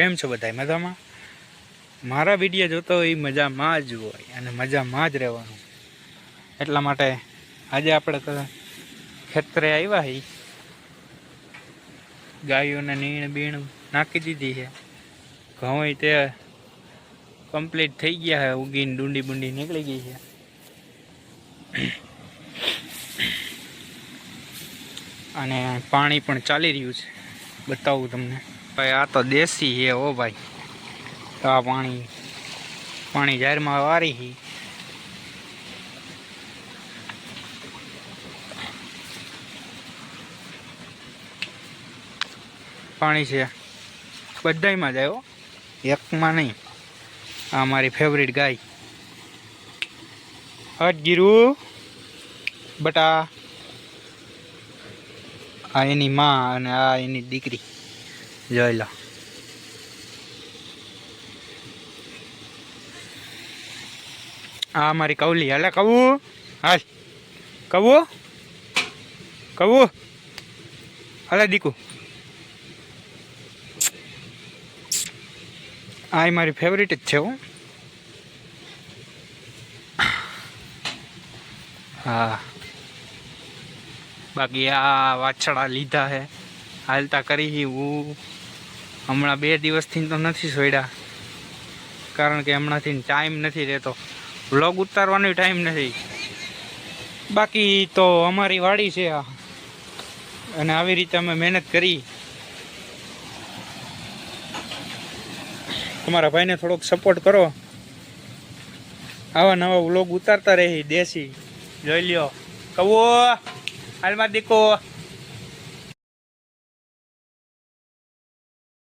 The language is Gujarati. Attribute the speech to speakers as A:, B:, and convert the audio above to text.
A: કેમ છો બધા મજામાં? મારા વીડિયો જોતો હોય એ મજામાં જ હોય અને મજામાં જ રહેવાનું. એટલા માટે આજે આપણે ખેતરે આવ્યા હી. ગાયોને નીણ બીણ નાખી દીધી છે ઘઉં તે કમ્પ્લીટ થઈ ગયા છે ઉગીને ડુંડી બુંડી નીકળી ગઈ છે અને પાણી પણ ચાલી રહ્યું છે. બતાવું તમને. ભાઈ, આ તો દેશી છે ઓ ભાઈ. આ પાણી પાણી જાહેરમાં વારી હી પાણી છે. બધાયમાં જાય એકમાં નહીં. આ મારી ફેવરિટ ગાય. હટ ગીરુ. બટા. આ એની માં અને આ એની દીકરી. જોઈ લો. આ મારી કવલી. હાલે કવું? હાલ. કવું? કવું? હાલે દીકુ. આ મારી ફેવરિટ જ છે હો. હા. બાકી આ વાછડા લીધા હે. હાલતા કરી હું. હમણાં બે દિવસથી તો નથી સોડ્યા કારણ કે હમણાંથી ટાઈમ નથી રહેતો. વ્લોગ ઉતારવાનો ટાઈમ નથી. બાકી તો અમારી વાડી છે આ. અને આવી રીતે અમે મહેનત કરી. તમારા ભાઈને થોડોક સપોર્ટ કરો. આવા નવા વ્લોગ ઉતારતા રહી દેશી. જોઈ લ્યો. કવો. હાલમાં દીકો.